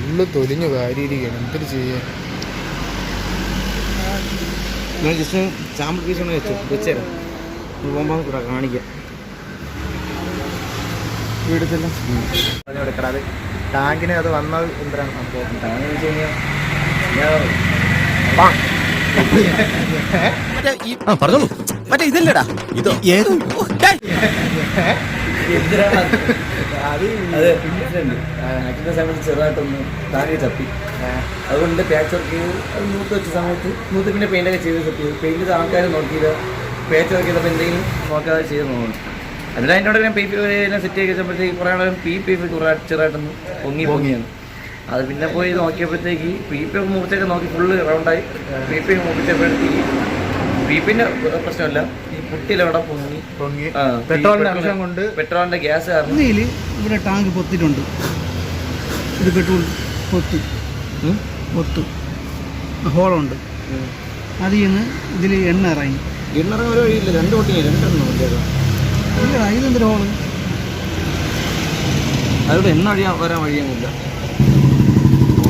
Full തൊലിഞ്ഞു കാര്യയിരിക്കണം എന്തൊരു ചെയ്യാൻ? ഞാൻ ജസ്റ്റ് സാമ്പിൾ പീസ് ഒന്ന് വെച്ചു. വെച്ചേരാം. പോകുമ്പോൾ കൂടെ കാണിക്കാം. വീടത്തില്ല? എടുക്കടാത് ടാങ്കിന് അത് വന്നത് എന്താണ് സംഭവം? ടാങ്ക് വെച്ച് കഴിഞ്ഞാൽ മറ്റേ ഇതല്ലടാ. ഇതോ? ഏത്? അത്? സമയത്ത് ചെറുതായിട്ടൊന്ന് താങ്ങി തപ്പി അതുകൊണ്ട് പാച്ച് വർക്ക് ചെയ്ത് അത് മൂത്ത് വെച്ച സമയത്ത് നൂത്ത് പിന്നെ പെയിന്റ് ഒക്കെ ചെയ്ത് ചെയ്തു പെയിന്റ് ചെയ്ത ആൾക്കാർ നോക്കിയത് പാച്ച് വർക്ക് ചെയ്തപ്പോൾ എന്തെങ്കിലും നോക്കാതെ ചെയ്ത് നോക്കണം അതിന് അതിന്റെ കൂടെ ഞാൻ പി പി എല്ലാം സെറ്റ് ചെയ്ത് വെച്ചപ്പോഴത്തേക്ക് കുറേ ആളുകൾ പി പി എഫ് കുറേ ചെറുതായിട്ടൊന്ന് പൊങ്ങി പൊങ്ങിയാണ് അത് പിന്നെ പോയി നോക്കിയപ്പോഴത്തേക്ക് പി പി എഫ് മുറിച്ചൊക്കെ നോക്കി ഫുള്ള് റൗണ്ടായി പി പി എഫ് മുറിച്ചപ്പോഴത്തേക്ക് പി പിന്നെ പ്രശ്നമല്ല. ഈ പുട്ടിലവിടെ പൊങ്ങി. പൊങ്ങി. ആ, പെട്രോളിന്റെ അംശം കൊണ്ട് പെട്രോളിന്റെ ഗ്യാസ് കാരണം. ഇതിൽ ഇവിടെ ടാങ്ക് പൊത്തിട്ടുണ്ട് ഇത് പെട്രോൾ പൊത്തി. ഉം? പൊത്തു. ഹോളുണ്ട്. അതിൽ നിന്ന് ഇതിൽ എണ്ണ ഇറങ്ങി. ഇറങ്ങാൻ ഒരു വഴിയില്ല. രണ്ട് പൊട്ടിയായി രണ്ടെണ്ണം വണ്ടിയൊക്കെ ഇല്ല ഇതെന്തൊരു ഹോൾ? അതുകൊണ്ട് എണ്ണ വഴിയാ വരാൻ വഴിയൊന്നുമില്ല.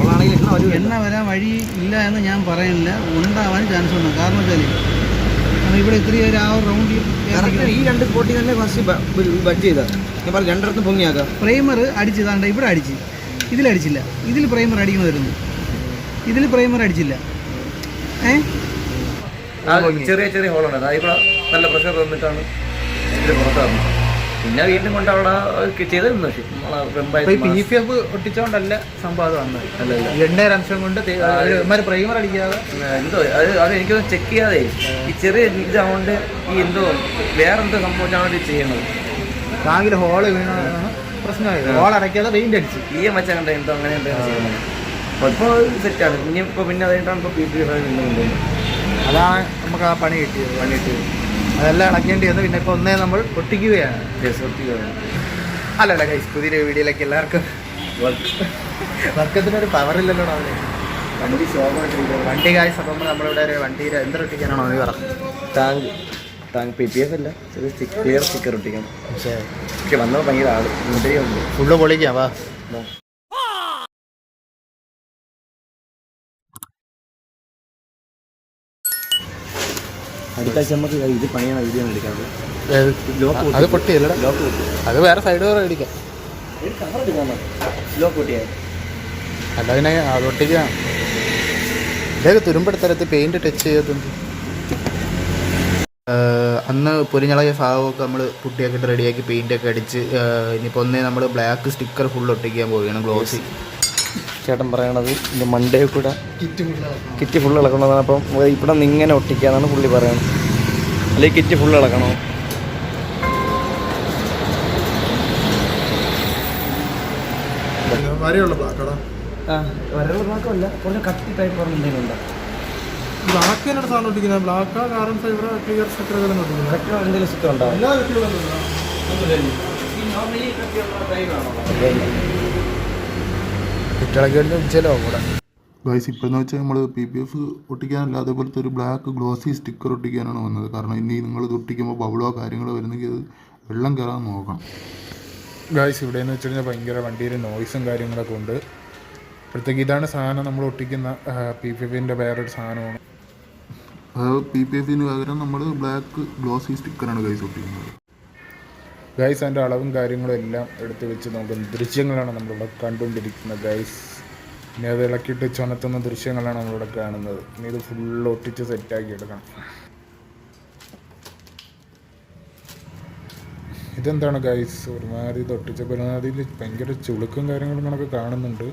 ഓളാണെങ്കിൽ എണ്ണ വരും. എണ്ണ വരാൻ വഴി ഇല്ല എന്ന് ഞാൻ പറയുന്നില്ല. ഉണ്ടാവാൻ ചാൻസ് ഉണ്ട്. കാരണം വെച്ചാൽ ഇവിടെ ഇത്രയും ഒരു ആ റൗണ്ടിൽ കറക്റ്റ് ഈ രണ്ട് പൊട്ടി തന്നെ ഫസ്റ്റ് ബഡ് ചെയ്താ. ഞാൻ പറഞ്ഞു രണ്ടിടത്തും പൊങ്ങിയാക്കാം പ്രൈമർ അടിച്ചതാണ്ട് ഇവിടെ അടിച്ച്. ഇതിലടിച്ചില്ല ഇതിൽ പ്രൈമർ അടിക്കുന്ന വരുന്നു. ഇതിൽ പ്രൈമർ അടിച്ചില്ല. ഏ? ചെറിയ ചെറിയ ഹോളുണ്ട് കൂടെ നല്ല പ്രഷർ വന്നിട്ടാണ് ഇതിൽ പുറത്ത് വന്നത് പിന്നെ വീണ്ടും കൊണ്ട് അവിടെ ചെയ്തിരുന്നു. ഒട്ടിച്ചോണ്ടല്ല സംഭവം വന്നത്? അല്ലല്ല അല്ല. എണ്ണയുടെ അംശം കൊണ്ട് പ്രൈമർ അടിക്കാതെ? എന്തോ അത് അത് എനിക്കൊന്ന് ചെക്ക് ചെയ്യാതെ. ഈ ചെറിയ ഇതാവുകൊണ്ട് ഈ എന്തോ വേറെന്തോ സംഭവിച്ചാണ് ചെയ്യണത്. ടാങ്കിൽ ഹോൾ വീണതാണ് പ്രശ്നമായത് ഹോൾ അടയ്ക്കാതെ പെയിന്റ് അടിച്ച്. ഈ വെച്ചാൽ കണ്ട എന്തോ അങ്ങനെ എന്തോ ചെയ്യുന്നത് അപ്പോൾ ഇപ്പോൾ സെറ്റാണ്. ഇനി ഇപ്പോൾ പിന്നെ അതായിട്ടാണ് ഇപ്പോൾ പി പി അതാണ് നമുക്ക് ആ പണി കിട്ടിയത്. പണി കിട്ടിയത്. അതെല്ലാം ഇളക്കേണ്ടി വന്നു പിന്നെ ഇപ്പൊ ഒന്നേ നമ്മൾ ഒട്ടിക്കുകയാണ്. അല്ലല്ല ഗൈസ് പുതിയ വീഡിയോയിലേക്ക് എല്ലാവർക്കും വർക്കത്തിനൊരു പവർ ഇല്ലല്ലോ അവിടെ വണ്ടി ശോഭമായിട്ടിരിക്കുന്നത് വണ്ടി ഗായ്സ് അപ്പം നമ്മളിവിടെ ഒരു വണ്ടിയിൽ എന്തൊട്ടിക്കാനാണോ നീ പറ. Tank tank P P F അല്ല. ക്ലിയർ സ്റ്റിക്കർ ഒട്ടിക്കണം. പക്ഷേ വന്നപ്പോൾ ഭയങ്കര ആൾ. മുന്തിരിയുണ്ട്. ഫുള്ള് പൊളിക്കാം വാ. അടുത്ത ആഴ്ച നമുക്ക് ഇത് പണിയാണ് വീഡിയോ എടുക്കാറുള്ളത് അത് പൊട്ടിയല്ല ലോക്ക് പൊട്ടി. അത് വേറെ സൈഡ് വേറെ അടിക്കാം ലോക്ക് പൊട്ടിയാൽ. അല്ല പിന്നെ അത് ഒട്ടിക്കാം ഇതൊക്കെ തുരുമ്പെടുത്തരത്ത് പെയിന്റ് ടച്ച് ചെയ്തിട്ടുണ്ട്. അന്ന് പൊരിഞ്ഞളകിയ ഭാഗമൊക്കെ നമ്മൾ പുട്ടിയൊക്കെ റെഡിയാക്കി പെയിന്റ് ഒക്കെ അടിച്ച് ഇനിയിപ്പോൾ ഒന്നേ നമ്മൾ ബ്ലാക്ക് സ്റ്റിക്കർ ഫുൾ ഒട്ടിക്കാൻ പോവുകയാണ് ഗ്ലോസി ചേട്ടൻ പറയണത് ഇതിന്റെ മണ്ടേ കൂടെ കിറ്റ് ഫുൾ ഇളക്കണമെന്നാണ് അപ്പം ഇവിടെ നിന്ന് ഇങ്ങനെ ഒട്ടിക്കാന്നാണ് പുള്ളി പറയുന്നത് അല്ലെങ്കിൽ കിറ്റ് ഫുൾ ഇളക്കണോ? വരെയുള്ള ബ്ലാക്കടാ ആ കുറച്ച് കട്ടി ടൈപ്പ് പറഞ്ഞ എന്തെങ്കിലും ഉണ്ടോ? ബ്ലാക്ക് തന്നെ സാധനം ഒട്ടിക്കുന്നത്. Black carbon fibre clear sticker ഒട്ടിക്കുന്നത്. കട്ടി എന്തെങ്കിലും നോർമലി കുട്ടികളൊക്കെ വെച്ചാലോ കൂടെ? ഗൈസ് ഇപ്പോഴെന്ന് വെച്ചാൽ നമ്മൾ പി പി എഫ് ഒട്ടിക്കാനല്ല അതേപോലത്തെ ഒരു ബ്ലാക്ക് ഗ്ലോസി സ്റ്റിക്കർ ഒട്ടിക്കാനാണ് വന്നത്. കാരണം ഇനി നിങ്ങൾ ഇത് ഒട്ടിക്കുമ്പോൾ ബബിളോ കാര്യങ്ങളോ വരുന്നെങ്കിൽ അത് വെള്ളം കയറാൻ നോക്കണം. ഗൈസ് ഇവിടെ എന്ന് വെച്ച് കഴിഞ്ഞാൽ ഭയങ്കര വണ്ടിയിൽ നോയ്സും കാര്യങ്ങളൊക്കെ ഉണ്ട്. അപ്പോഴത്തേക്ക് ഇതാണ് സാധനം നമ്മൾ ഒട്ടിക്കുന്ന പി പി എഫിന്റെ വേറൊരു സാധനമാണ്. അത് പി പി എഫിന് പകരം നമ്മൾ ബ്ലാക്ക് ഗ്ലോസി സ്റ്റിക്കറാണ് ഗൈസ് ഒട്ടിക്കുന്നത്. ഗൈസ് അതിന്റെ അളവും കാര്യങ്ങളും എല്ലാം എടുത്തു വെച്ച് നോക്കുന്ന ദൃശ്യങ്ങളാണ് നമ്മളിവിടെ കണ്ടുകൊണ്ടിരിക്കുന്നത് ഗൈസ് ഇനി അത് ഇളക്കിയിട്ട് ചുമത്തുന്ന ദൃശ്യങ്ങളാണ് നമ്മളിവിടെ കാണുന്നത്. ഇനി ഇത് ഫുള്ള് ഒട്ടിച്ച് സെറ്റാക്കി എടുക്കണം. ഇതെന്താണ് ഗൈസ് ഒരുമാതിരി ഇത് ഒട്ടിച്ചപ്പോൾ ഒരുമാതിരി ഭയങ്കര ചുളുക്കും കാര്യങ്ങളും നമുക്ക് കാണുന്നുണ്ട്.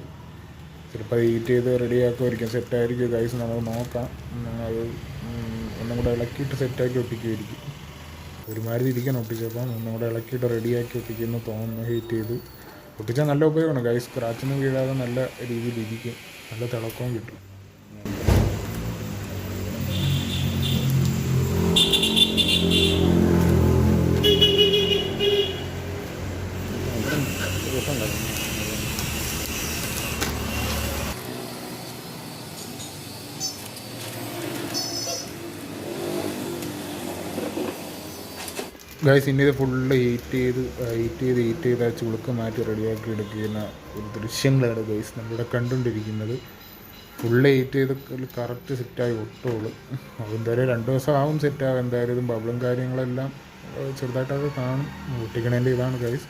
ചിലപ്പോൾ ഹീറ്റ് ചെയ്ത് റെഡിയാക്കുമായിരിക്കും സെറ്റായിരിക്കും ഗൈസ് നമുക്ക് നോക്കാം. അത് ഒന്നും കൂടെ ഇളക്കിയിട്ട് സെറ്റാക്കി ഒട്ടിക്കുമായിരിക്കും ഒരുമാതിരി ഇരിക്കണം ഒട്ടിച്ചപ്പോൾ നമ്മുടെ ഇളക്കിയിട്ട് റെഡിയാക്കി ഒട്ടിക്കുന്നു തോന്നുന്നു ഹീറ്റ് ചെയ്ത്. ഒട്ടിച്ചാൽ നല്ല ഉപയോഗമാണ്. കൈ സ്ക്രാച്ചിന് വീഴാതെ നല്ല രീതിയിൽ ഇരിക്കും. നല്ല തിളക്കവും കിട്ടും. ഗൈസ് ഇനി ഇത് ഫുള്ള് ഹീറ്റ് ചെയ്ത് ഹീറ്റ് ചെയ്ത് ഹീറ്റ് ചെയ്ത് ആ ചുളുക്ക് മാറ്റി റെഡിയാക്കി എടുക്കുന്ന ഒരു ദൃശ്യങ്ങളാണ് ഗൈസ് നമ്മളിവിടെ കണ്ടുകൊണ്ടിരിക്കുന്നത്. ഫുള്ള് ഹീറ്റ് ചെയ്ത് കറക്റ്റ് സെറ്റായി ഒട്ടുള്ളൂ അപ്പോൾ എന്തായാലും രണ്ട് ദിവസം ആവും സെറ്റാകും എന്തായാലും ഇതും ബബിളും കാര്യങ്ങളെല്ലാം ചെറുതായിട്ടത് കാണും. ഒട്ടിക്കണേന്റെ ഇതാണ് ഗൈസ്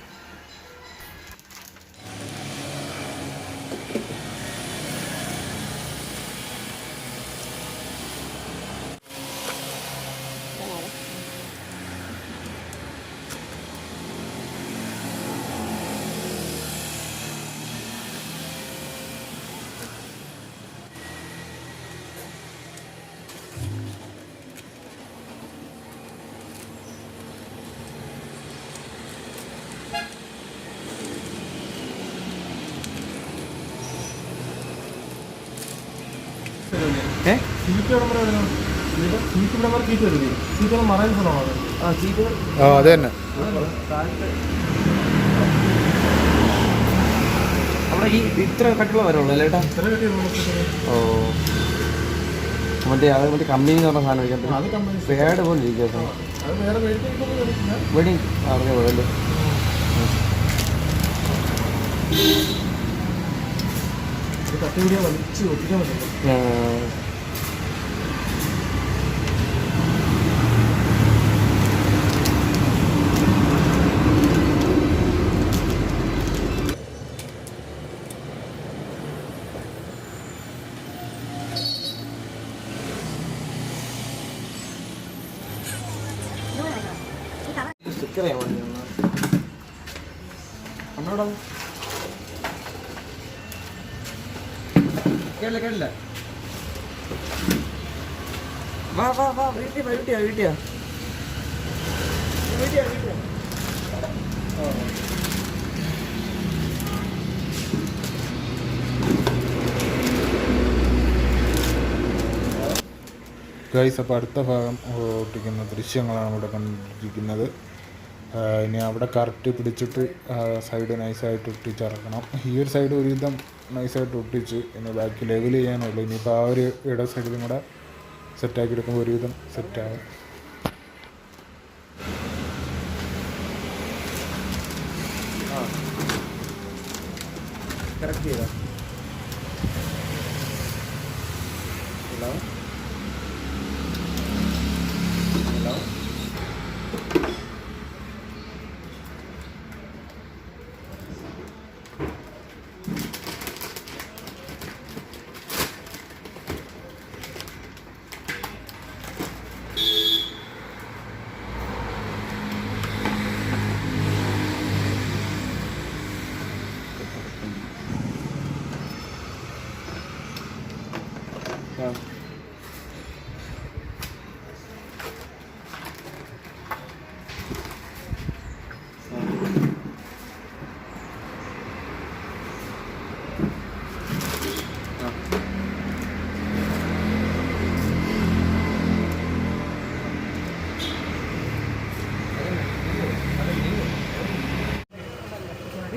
ആ സീറ്റ് ആ അത് തന്നെ. അവിടെ ഈ ഇത്ര കട്ടുള്ള വരവുള്ളൂ അല്ലേ ഏട്ടാ? ഓ. മറ്റേ അത് മറ്റേ കമ്പനി എന്ന് പറഞ്ഞ സാധനം വയ്ക്കാൻ പേട് പോലെ ഇരിക്കും വെഡിങ് അറിഞ്ഞ പോലെ അല്ലേ? ആ. സ്റ്റിക്കർ ചെയ്യാൻ വേണ്ടി അന്നോടോ കേട്ടില്ല കേട്ടില്ല. വാ വാ വാ വീട്ടിൽ വാ വീട്ടിയാ വീട്ടിയാ വീട്ടിയാ വീട്ടിയാ ഗൈസ് അപ്പോൾ അടുത്ത ഭാഗം ഒട്ടിക്കുന്ന ദൃശ്യങ്ങളാണ് ഇവിടെ കണ്ടിരിക്കുന്നത്. ഇനി അവിടെ കറക്റ്റ് പിടിച്ചിട്ട് സൈഡ് നൈസായിട്ട് ഒട്ടിച്ച് ഇറക്കണം. ഈ ഒരു സൈഡ് ഒരുവിധം നൈസായിട്ട് ഒട്ടിച്ച് ഇനി ബാക്കി ലെവൽ ചെയ്യാനുള്ളൂ. ഇനിയിപ്പോൾ ആ ഒരു ഇട സൈഡിലും കൂടെ സെറ്റാക്കി എടുക്കുമ്പോൾ ഒരുവിധം സെറ്റാകും കറക്റ്റ് ചെയ്താ? ഹലോ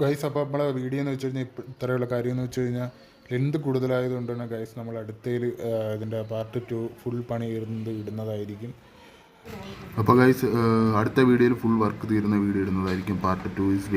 ഗൈസ് അപ്പോൾ നമ്മളെ വീഡിയോ എന്ന് വെച്ച് കഴിഞ്ഞാൽ ഇത്രയുള്ള കാര്യം എന്ന് വെച്ച് കഴിഞ്ഞാൽ ലെന്ത് കൂടുതലായതുകൊണ്ടാണ് ഗൈസ് നമ്മൾ അടുത്തതിൽ ഇതിന്റെ പാർട്ട് ടു ഫുൾ പണി ഇരുന്നത് ഇടുന്നതായിരിക്കും. അപ്പോൾ ഗൈസ് അടുത്ത വീഡിയോയിൽ ഫുൾ വർക്ക് തീരുന്ന വീഡിയോ ഇടുന്നതായിരിക്കും. Part two is